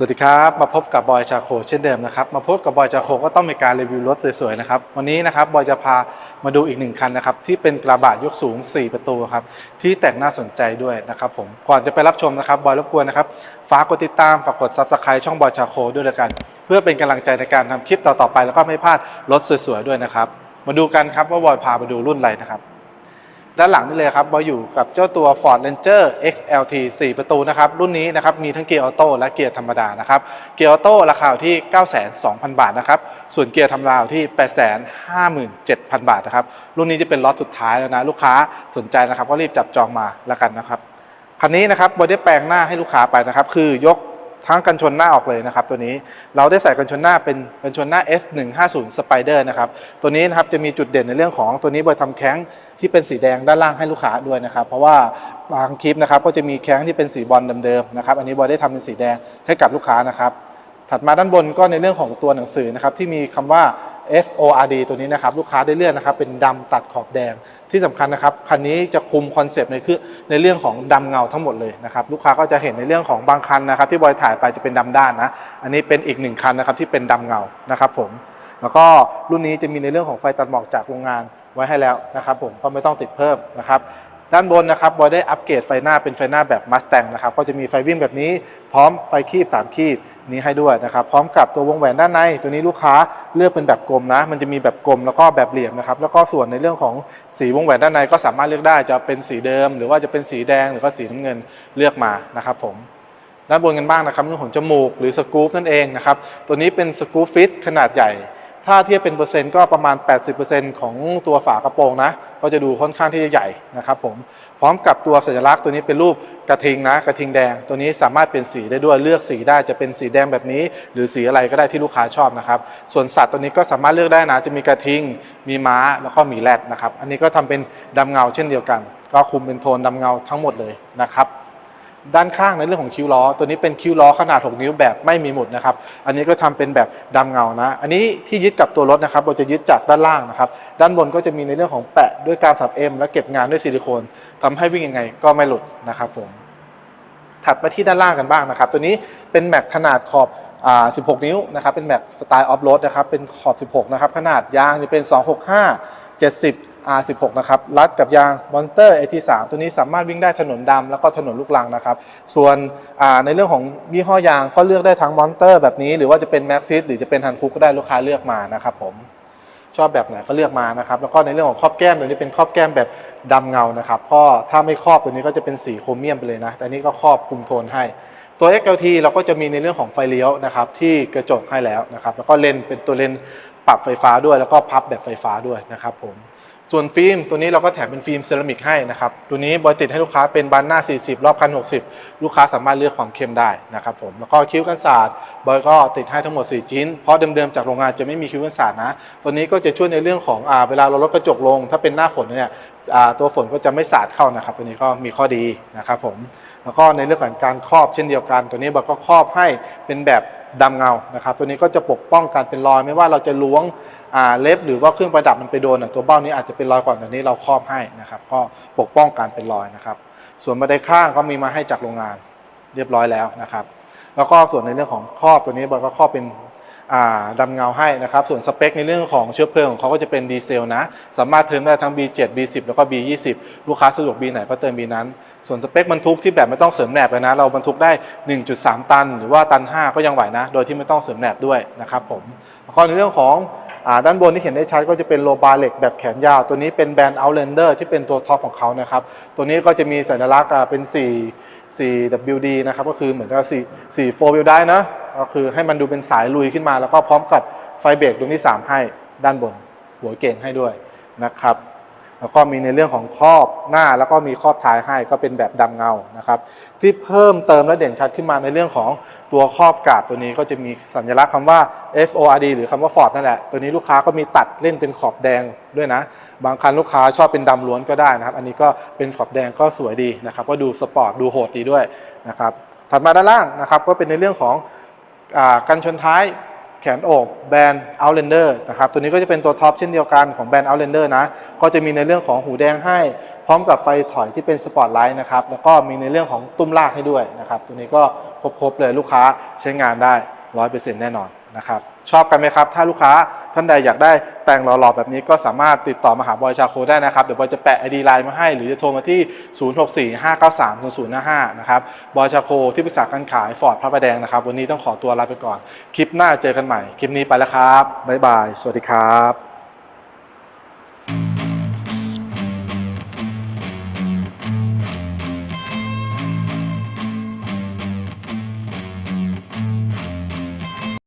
สวัสดีครับมาพบกับบอยชาโคเช่นเดิมนะครับมาพบกับบอยชาโคก็ต้องมีการรีวิวรถสวยๆนะครับวันนี้นะครับบอยจะพามาดูอีกหนึ่งคันนะครับที่เป็นกระบะยกสูง 4 ประตูครับที่แต่งน่าสนใจด้วยนะครับผมก่อนจะไปรับชมนะครับบอยรบกวนนะครับฝากกดติดตามฝากกดซับสไครต์ช่องบอยชาโคด้วยละกัน เพื่อเป็นกำลังใจในการทำคลิปต่อๆไป แล้วก็ไม่พลาดรถสวยๆด้วยนะครับมาดูกันครับว่าบอยพามาดูรุ่นอะไรนะครับ ด้านหลังนี่เลยครับบอยอยู่กับเจ้าตัว Ford Ranger XLT 4 ประตูนะครับรุ่นนี้นะครับมีทั้งเกียร์ออโต้และเกียร์ธรรมดานะครับเกียร์ออโต้ราคาอยู่ที่92,000 บาทนะครับส่วนเกียร์ธรรมดาอยู่ที่ 857,000 บาทนะครับรุ่นนี้จะเป็นล็อตสุดท้ายแล้วนะลูกค้าสนใจนะครับก็รีบจับจองมาแล้วกันนะครับคันนี้นะครับบอยได้แปลงหน้าให้ลูกค้าไปนะครับคือยก ทั้งกันชนหน้าออกเลยนะครับ ตัวนี้เราได้ใส่กันชนหน้าเป็นกันชนหน้า F150 Spider นะครับตัวนี้นะครับจะมีจุดเด่นในเรื่องของตัวนี้บอยทำแข้งที่เป็นสีแดงด้านล่างให้ลูกค้าด้วยนะครับ เพราะว่าบางคลิปนะครับก็จะมีแข้งที่เป็นสีบอลเดิมๆนะครับอันนี้บอยได้ทำเป็นสีแดงให้กับลูกค้านะครับถัดมาด้านบนก็ในเรื่องของตัวหนังสือนะครับที่มีคำว่า FORD ตัวนี้นะครับลูกค้าได้เลือนนะครับเป็นดำตัดขอบแดงที่สำคัญนะครับคันนี้จะคุมคอนเซปต์ในคือในเรื่องของดำเงาทั้งหมดเลยนะครับลูกค้าก็จะเห็นในเรื่องของบางคันนะครับที่บอยถ่ายไปจะเป็นดำด้านนะอันนี้เป็นอีกหนึ่งคันนะครับที่เป็นดำเงานะครับผมแล้วก็รุ่นนี้จะมีในเรื่องของไฟตัดหมอกจากโรงงานไว้ให้แล้วนะครับผมก็ไม่ต้องติดเพิ่มนะครับ ด้านบนนะครับบอยได้อัปเกรดไฟหน้าเป็นไฟหน้าแบบมัสแตงนะครับก็จะมีไฟวิ่งแบบนี้พร้อมไฟคีบ3คีบนี้ให้ด้วยนะครับ พร้อมกับตัววงแหวนด้านใน ตัวนี้ลูกค้าเลือกเป็นแบบกลมนะ มันจะมีแบบกลมแล้วก็แบบเหลี่ยมนะครับ แล้วก็ส่วนในเรื่องของสีวงแหวนด้านในก็สามารถเลือกได้จะเป็นสีเดิม หรือว่าจะเป็นสีแดงหรือว่าสีน้ำเงินเลือกมานะครับผมด้านบนกันบ้างนะครับเรื่องของจมูกหรือสกู๊ปนั่นเองนะครับตัวนี้เป็นสกู๊ปฟิตขนาดใหญ่ ถ้าเทียบเป็นเปอร์เซ็นต์ก็ประมาณ 80%ของตัวฝากระโปรงนะ ก็จะดูค่อนข้างที่จะใหญ่นะครับผม พร้อมกับตัวสัญลักษณ์ตัวนี้เป็นรูปกระทิงนะ กระทิงแดง ตัวนี้สามารถเป็นสีได้ด้วย เลือกสีได้ จะเป็นสีแดงแบบนี้ หรือสีอะไรก็ได้ที่ลูกค้าชอบนะครับ ส่วนสัตว์ตัวนี้ก็สามารถเลือกได้นะ จะมีกระทิง มีม้า แล้วก็มีแรดนะครับ อันนี้ก็ทำเป็นดำเงาเช่นเดียวกัน ก็คุมเป็นโทนดำเงาทั้งหมดเลยนะครับ ด้านข้างในเรื่องของคิ้วล้อ ตัวนี้เป็นคิ้วล้อขนาด 6 นิ้วแบบไม่มีหมุดนะครับ อันนี้ก็ทำเป็นแบบดำเงานะ อันนี้ที่ยึดกับตัวรถนะครับ เราจะยึดจากด้านล่างนะครับ ด้านบนก็จะมีในเรื่องของแปะด้วยการสับเอ็มและเก็บงานด้วยซิลิโคนทำให้วิ่งยังไงก็ไม่หลุดนะครับผม ถัดมาที่ด้านล่างกันบ้างนะครับ ตัวนี้เป็นแม็กขนาดขอบอ่า16 นิ้วนะครับ เป็นแม็กสไตล์ออฟโรดนะครับ เป็นขอบ 16 นะครับ ขนาดยางจะเป็น 265 70 R16 นะครับรัดกับยาง Monster AT3 ตัวนี้สามารถวิ่งได้ถนนดำแล้วก็ถนนลูกรังนะครับ ส่วนในเรื่องของยี่ห้อยางก็เลือกได้ทั้ง Monster แบบนี้หรือว่าจะเป็น Maxxis หรือจะเป็น Hankook ก็ได้ลูกค้าเลือกมานะครับผมชอบแบบไหนก็เลือกมานะครับแล้วก็ในเรื่องของครอบแก้มตัวนี้เป็นครอบแก้มแบบดำเงานะครับก็ถ้าไม่ครอบตัวนี้ก็จะเป็นสีโครเมียมไปเลยนะแต่นี่ก็ครอบคุมโทนให้ตัว XLT เราก็จะมีในเรื่องของไฟเลี้ยวนะครับที่กระจกให้แล้วนะครับแล้วก็เลนเป็นตัวเลนปรับไฟฟ้าด้วย แล้วก็พับแบบไฟฟ้าด้วยนะครับผม ส่วนฟิล์มตัวนี้เราก็แถมเป็นฟิล์มเซรามิกให้นะครับ ตัวนี้บอยติดให้ลูกค้าเป็นบานหน้า 40 รอบคัน 60 ลูกค้าสามารถเลือกความเข้มได้นะครับผม แล้วก็คิ้วกันศาสตร์บอยก็ติดให้ทั้งหมด 4 ชิ้น เพราะเดิมๆจากโรงงานจะไม่มีคิ้วกันศาสตร์นะ ตัวนี้ก็จะช่วยในเรื่องของอเวลาเราลดกระจกลง ถ้าเป็นหน้าฝนเนี่ยตัวฝนก็จะไม่สาดเข้านะครับ ตัวนี้ก็มีข้อดีนะครับผม แล้วก็ในเรื่องของการครอบเช่นเดียวกัน ตัวนี้บอยก็ครอบให้เป็นแบบดำเงานะครับ ตัวนี้ก็จะปกป้องการเป็นรอยไม่ว่าเราจะล้วง เล็บหรือว่าเครื่องประดับมันไปโดนตัวเบ้านี้อาจจะเป็นรอยก่อนแต่นี้เราครอบให้นะครับ ก็ปกป้องการเป็นรอยนะครับ ส่วนบันไดข้างก็มีมาให้จากโรงงานเรียบร้อยแล้วนะครับ แล้วก็ส่วนในเรื่องของครอบตัวนี้บอยก็ครอบเป็น ดำเงาให้นะครับ ส่วนสเปคในเรื่องของเชื้อเพลิงของเขาก็จะเป็นดีเซลนะ สามารถเติมได้ทั้ง B7 B10 แล้วก็ B20 ลูกค้าสะดวก B ไหนก็เติม B นั้น ส่วนสเปคบรรทุกที่แบบไม่ต้องเสริมแหนบเลยนะ เราบรรทุกได้ 1.3 ตัน หรือว่าตัน 5 ก็ยังไหวนะ โดยที่ไม่ต้องเสริมแหนบด้วยนะครับผมแล้วก็ในเรื่องของอด้านบนที่เห็นได้ชัดก็จะเป็นโลบาร์เหล็กแบบแขนยาว ตัวนี้เป็นแบรนด์ Outlander ที่เป็นตัวท็อปของเขานะครับ ตัวนี้ก็จะมีสัญลักษณ์เป็น4 4WD นะครับ ก็คือเหมือนกับ4 4 4 wheel drive นะ ก็คือให้มันดูเป็นสายลุยขึ้นมา แล้วก็พร้อมกับไฟเบรกดวงที่ 3 ให้ด้านบน หัวเก่งให้ด้วยนะครับ แล้วก็มีในเรื่องของครอบหน้าแล้วก็มีครอบท้ายให้ก็เป็นแบบดำเงานะครับ ที่เพิ่มเติมและเด่นชัดขึ้นมาในเรื่องของตัวครอบกาดตัวนี้ก็จะมีสัญลักษณ์คำว่า FORD หรือคำว่า Ford นั่นแหละ ตัวนี้ลูกค้าก็มีตัดเล่นเป็นขอบแดงด้วยนะ บางคันลูกค้าชอบเป็นดำล้วนก็ได้นะครับ อันนี้ก็เป็นขอบแดงก็สวยดีนะครับ ก็ดูสปอร์ตดูโหดดีด้วยนะครับ ถัดมาด้านล่างนะครับก็เป็นในเรื่องของ กันชนท้ายแขนโอบแบรนด์ Outlander นะครับตัวนี้ก็จะเป็นตัวท็อปเช่นเดียวกันของแบรนด์ Outlander นะ ก็จะมีในเรื่องของหูแดงให้ พร้อมกับไฟถอยที่เป็นสปอตไลท์นะครับ แล้วก็มีในเรื่องของตุ้มลากให้ด้วยนะครับ ตัวนี้ก็ครบๆเลยลูกค้าใช้งานได้ 100%แน่นอนนะครับชอบกันไหมครับ ถ้าลูกค้าท่านใดอยากได้แต่งหล่อๆแบบนี้ก็สามารถติดต่อมาหาบอยชาโคได้นะครับ เดี๋ยวบอยจะแปะไอดีไลน์มาให้ หรือจะโทรมาที่ 0645930055 นะครับบอยชาโคที่ปรึกษาการขายฟอร์ดพระประแดงนะครับ วันนี้ต้องขอตัวลาไปก่อน คลิปหน้าเจอกันใหม่ คลิปนี้ไปแล้วครับบ๊ายบาย สวัสดีครับ